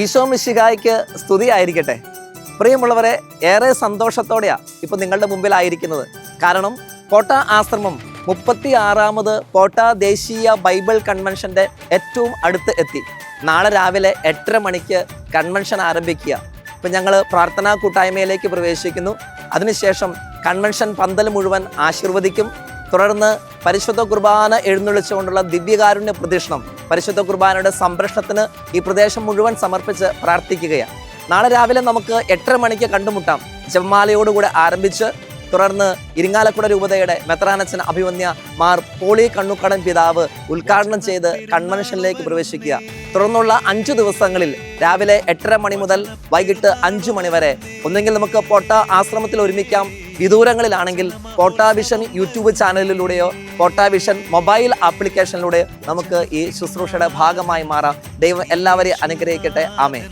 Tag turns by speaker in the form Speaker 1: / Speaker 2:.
Speaker 1: ഈശോ മിശിഹായ്ക്ക് സ്തുതിയായിരിക്കട്ടെ. പ്രിയമുള്ളവരെ ഏറെ സന്തോഷത്തോടെയാണ് ഇപ്പോൾ നിങ്ങളുടെ മുമ്പിലായിരിക്കുന്നത്. കാരണം കോട്ട ആശ്രമം മുപ്പത്തി ആറാമത് കോട്ട ദേശീയ ബൈബിൾ കൺവെൻഷന്റെ ഏറ്റവും അടുത്ത് എത്തി. നാളെ രാവിലെ എട്ടര മണിക്ക് കൺവെൻഷൻ ആരംഭിക്കുക. ഇപ്പം ഞങ്ങൾ പ്രാർത്ഥനാ കൂട്ടായ്മയിലേക്ക് പ്രവേശിക്കുന്നു. അതിനുശേഷം കൺവെൻഷൻ പന്തൽ മുഴുവൻ ആശീർവദിക്കും. തുടർന്ന് പരിശുദ്ധ കുർബാന എഴുന്നള്ളിച്ചുകൊണ്ടുള്ള ദിവ്യകാരുണ്യ പ്രദക്ഷിണം പരിശുദ്ധ കുർബാനയുടെ സംരക്ഷണത്തിന് ഈ പ്രദേശം മുഴുവൻ സമർപ്പിച്ച് പ്രാർത്ഥിക്കുകയാണ്. നാളെ രാവിലെ നമുക്ക് എട്ടര മണിക്ക് കണ്ടുമുട്ടാം. ജപമാലയോടുകൂടെ ആരംഭിച്ച് തുടർന്ന് ഇരിങ്ങാലക്കുട രൂപതയുടെ മെത്രാനച്ചൻ അഭിമന്യ മാർ പോളി കണ്ണുക്കടൻ പിതാവ് ഉദ്ഘാടനം ചെയ്ത് കൺവെൻഷനിലേക്ക് പ്രവേശിക്കുക. തുടർന്നുള്ള അഞ്ചു ദിവസങ്ങളിൽ രാവിലെ എട്ടര മണി മുതൽ വൈകിട്ട് അഞ്ചു മണി വരെ ഒന്നെങ്കിൽ നമുക്ക് പൊട്ട ആശ്രമത്തിൽ ഒരുമിക്കാം. വിദൂരങ്ങളിലാണെങ്കിൽ കോട്ടാവിഷൻ വിഷൻ യൂട്യൂബ് ചാനലിലൂടെയോ കോട്ടാവിഷൻ മൊബൈൽ ആപ്ലിക്കേഷനിലൂടെയോ നമുക്ക് ഈ ശുശ്രൂഷയുടെ ഭാഗമായി മാറാം. ദൈവം എല്ലാവരെയും അനുഗ്രഹിക്കട്ടെ. ആമേ